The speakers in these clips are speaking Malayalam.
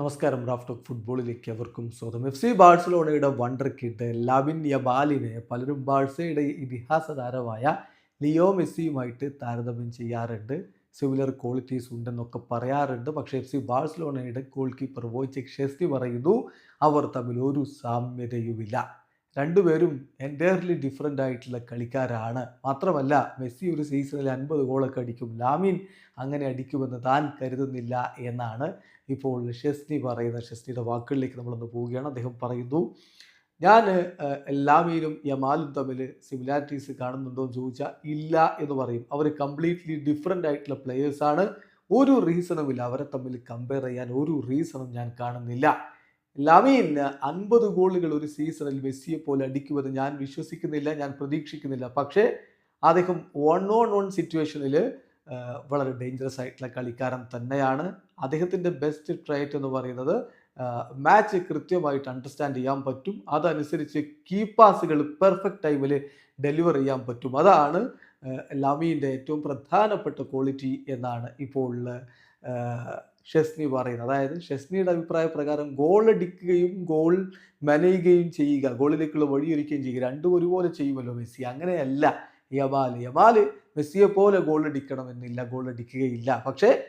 നമസ്കാരം. റാഫ്റ്റ് ഓഫ് ഫുട്ബോളിലേക്ക് അവർക്കും സ്വാഗതം. എഫ് സി ബാഴ്സലോണയുടെ വണ്ടർ കിഡ് ലാബിൻ യബാലിനെ പലരും ബാഴ്സയുടെ ഇതിഹാസ താരമായ ലിയോ മെസ്സിയുമായിട്ട് താരതമ്യം ചെയ്യാറുണ്ട്. സിമിലർ ക്വാളിറ്റീസ് ഉണ്ടെന്നൊക്കെ പറയാറുണ്ട്. പക്ഷേ എഫ് സി ബാഴ്സലോണയുടെ ഗോൾ കീപ്പർ വോയ്ചെക് ഷെസ്റ്റി പറയുന്നു അവർ തമ്മിൽ ഒരു സാമ്യതയുമില്ല. രണ്ടുപേരും എന്റയർലി ഡിഫറെന്റ് ആയിട്ടുള്ള കളിക്കാരാണ്. മാത്രമല്ല മെസ്സി ഒരു സീസണിൽ അൻപത് ഗോളൊക്കെ അടിക്കും. ലാമിൻ അങ്ങനെ അടിക്കുമെന്ന് താൻ കരുതുന്നില്ല എന്നാണ് ഇപ്പോൾ ഷെസ്നി പറയുന്ന ഷെസ്നിയുടെ വാക്കുകളിലേക്ക് നമ്മളൊന്ന് പോവുകയാണ്. അദ്ദേഹം പറയുന്നു ഞാൻ ലാമീനും യമാലും തമ്മിൽ സിമിലാരിറ്റീസ് കാണുന്നുണ്ടോ എന്ന് ചോദിച്ചാൽ ഇല്ല എന്ന് പറയും. അവർ കംപ്ലീറ്റ്ലി ഡിഫറെന്റ് ആയിട്ടുള്ള പ്ലെയേഴ്സാണ് ഒരു റീസണുമില്ല അവരെ തമ്മിൽ കമ്പയർ ചെയ്യാൻ ഒരു റീസണും ഞാൻ കാണുന്നില്ല. ലമീൻ അൻപത് ഗോളുകൾ ഒരു സീസണിൽ മെസ്സിയെ പോലെ അടിക്കുമെന്ന് ഞാൻ വിശ്വസിക്കുന്നില്ല ഞാൻ പ്രതീക്ഷിക്കുന്നില്ല. പക്ഷേ അദ്ദേഹം വൺ ഓൺ വൺ സിറ്റുവേഷനിൽ വളരെ ഡേഞ്ചറസ് ആയിട്ടുള്ള കളിക്കാരൻ തന്നെയാണ്. അദ്ദേഹത്തിന്റെ ബെസ്റ്റ് ട്രൈറ്റ് എന്ന് പറയുന്നത് മാച്ച് കൃത്യമായിട്ട് അണ്ടർസ്റ്റാൻഡ് ചെയ്യാൻ പറ്റും. അതനുസരിച്ച് കീ പാസുകൾ പെർഫെക്റ്റ് ടൈമിൽ ഡെലിവർ ചെയ്യാൻ പറ്റും. അതാണ് ലമീന്റെ ഏറ്റവും പ്രധാനപ്പെട്ട ക്വാളിറ്റി എന്നാണ് ഇപ്പോൾ ഷെസ്നി പറയുന്നത്. അതായത് ഷെസ്നിയുടെ അഭിപ്രായ പ്രകാരം ഗോൾ അടിക്കുകയും ഗോൾ മെനയുകയും ചെയ്യുക ഗോളിലേക്കുള്ള വഴിയൊരുക്കുകയും ചെയ്യുക. രണ്ടും ഒരുപോലെ ചെയ്യുമല്ലോ മെസ്സി. അങ്ങനെയല്ല. യമാൽ യമാൽ മെസ്സിയെ പോലെ ഗോൾ അടിക്കണമെന്നില്ല ഗോൾ അടിക്കുകയില്ല. പക്ഷേ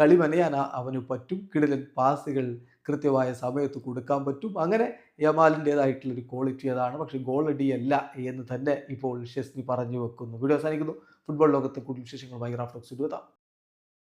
കളി മെനയാൻ അവന് പറ്റും. കിടലൻ പാസുകൾ കൃത്യമായ സമയത്ത് കൊടുക്കാൻ പറ്റും. അങ്ങനെ യമാലിന്റെതായിട്ടുള്ളൊരു ക്വാളിറ്റി അതാണ്. പക്ഷേ ഗോൾ അടിയല്ല എന്ന് തന്നെ ഇപ്പോൾ ഷെസ്നി പറഞ്ഞു വെക്കുന്നു. വീഡിയോ അവസാനിക്കുന്നു. ഫുട്ബോൾ ലോകത്തെ കൂടുതൽ വിശേഷങ്ങളുമായി റാഫ്റ്റോക്സ് എത്താം